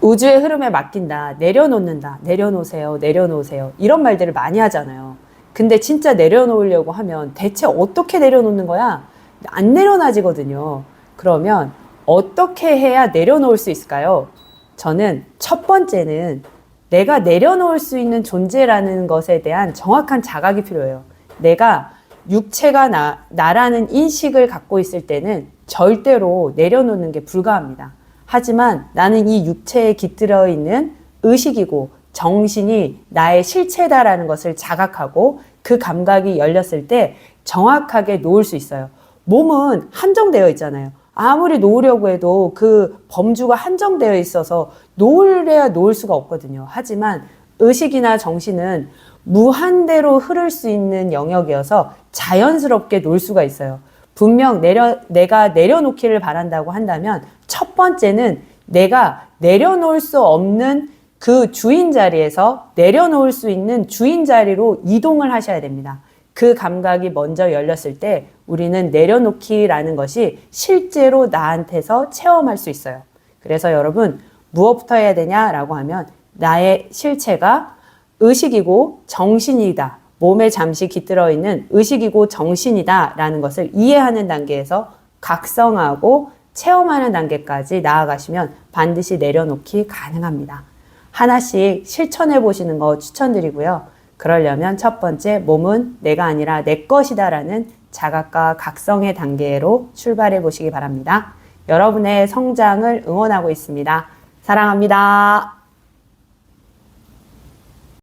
우주의 흐름에 맡긴다, 내려놓는다, 내려놓으세요, 내려놓으세요. 이런 말들을 많이 하잖아요. 근데 진짜 내려놓으려고 하면 대체 어떻게 내려놓는 거야? 안 내려놔지거든요. 그러면 어떻게 해야 내려놓을 수 있을까요? 저는 첫 번째는 내가 내려놓을 수 있는 존재라는 것에 대한 정확한 자각이 필요해요. 내가 육체가 나, 나라는 인식을 갖고 있을 때는 절대로 내려놓는 게 불가합니다. 하지만 나는 이 육체에 깃들어 있는 의식이고 정신이 나의 실체다라는 것을 자각하고 그 감각이 열렸을 때 정확하게 놓을 수 있어요. 몸은 한정되어 있잖아요. 아무리 놓으려고 해도 그 범주가 한정되어 있어서 놓으려야 놓을 수가 없거든요. 하지만 의식이나 정신은 무한대로 흐를 수 있는 영역이어서 자연스럽게 놓을 수가 있어요. 분명 내려, 내가 내려놓기를 바란다고 한다면 첫 번째는 내가 내려놓을 수 없는 그 주인 자리에서 내려놓을 수 있는 주인 자리로 이동을 하셔야 됩니다. 그 감각이 먼저 열렸을 때 우리는 내려놓기라는 것이 실제로 나한테서 체험할 수 있어요. 그래서 여러분, 무엇부터 해야 되냐라고 하면 나의 실체가 의식이고 정신이다. 몸에 잠시 깃들어 있는 의식이고 정신이다라는 것을 이해하는 단계에서 각성하고 체험하는 단계까지 나아가시면 반드시 내려놓기 가능합니다. 하나씩 실천해 보시는 거 추천드리고요. 그러려면 첫 번째 몸은 내가 아니라 내 것이다라는 자각과 각성의 단계로 출발해 보시기 바랍니다. 여러분의 성장을 응원하고 있습니다. 사랑합니다.